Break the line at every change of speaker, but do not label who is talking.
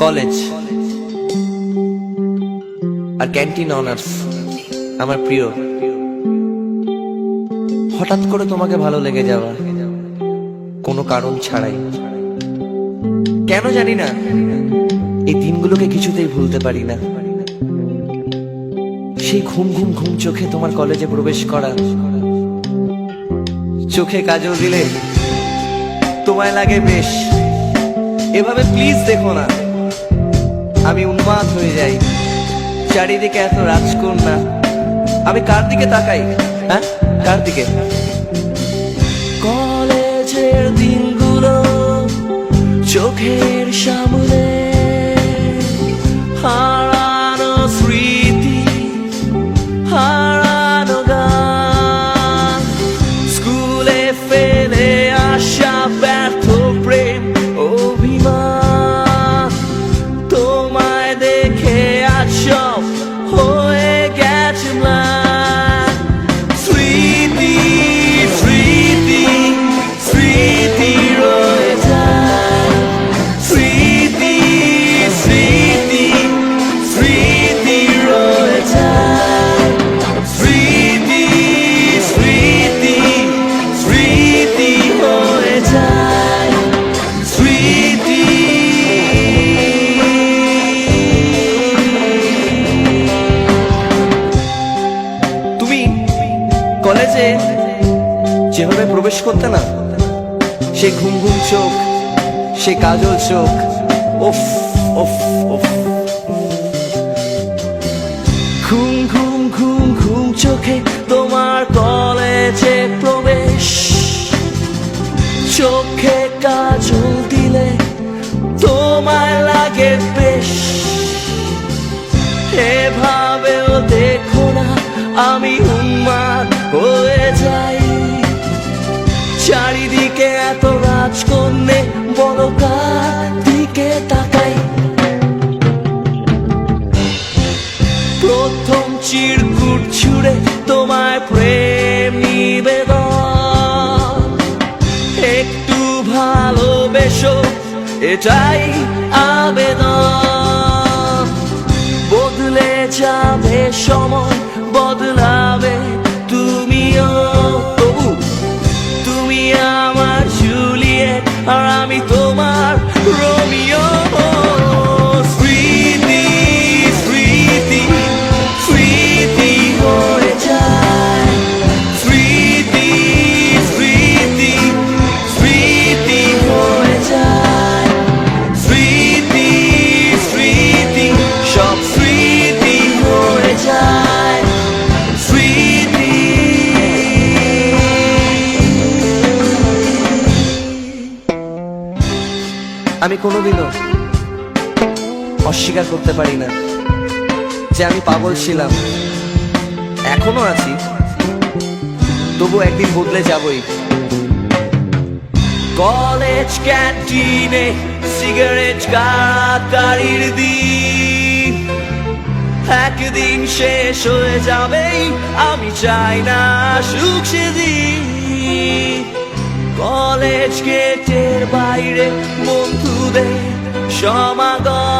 College. আর canteen honours আমার প্রিয়। হঠাৎ করে তোমাকে ভালো লেগে যাওয়া, কোনো কারণ ছাড়াই। কেন জানি না, এই দিনগুলোকে কিছুতেই ভুলতে পারি না। সেই ঘুম ঘুম ঘুম চোখে তোমার কলেজে প্রবেশ করা। চোখে কাজল দিলে তোমায় লাগে বেশ। এভাবে প্লিজ দেখো না। আমি উন্মাদ হয়ে যাই। চারিদিকে এত রাজকন্যা। আমি কার দিকে তাকাই? হ্যাঁ? কার দিকে? কলেজের দিনগুলো চোখের সামনে তুমি কলেজে যেভাবে প্রবেশ করতে না, সে ঘুম ঘুম চোখ, সে কাজল চোখ, ওফ ওফ ওফ। ঘুম ঘুম ঘুম ঘুম চোখে তোমার কলেজে প্রবেশ। চোখে কাজল দিলে তোমায় লাগে আমি উন্মাদ হয়ে যাই। চারিদিকে এত রাজকন্যে বড় কার দিকে তাকাই। প্রথম চিরকুট ছুড়ে তোমায় প্রেম নিবেদন। একটু ভালোবেসো, এটাই আবেদন। বদলে যাবে সময় বদলাবে আমি কোনোদিনও অস্বীকার করতে পারি না যে আমি পাগল ছিলাম। এখনও আছি। তবু একদিন বদলে যাবই। কলেজ ক্যান্টিনে সিগারেট গাড়ির দিন। একদিন শেষ হয়ে যাবেই, আমি চাই না সুখ সেদিন। বাইরে বন্ধুদের সমাগম।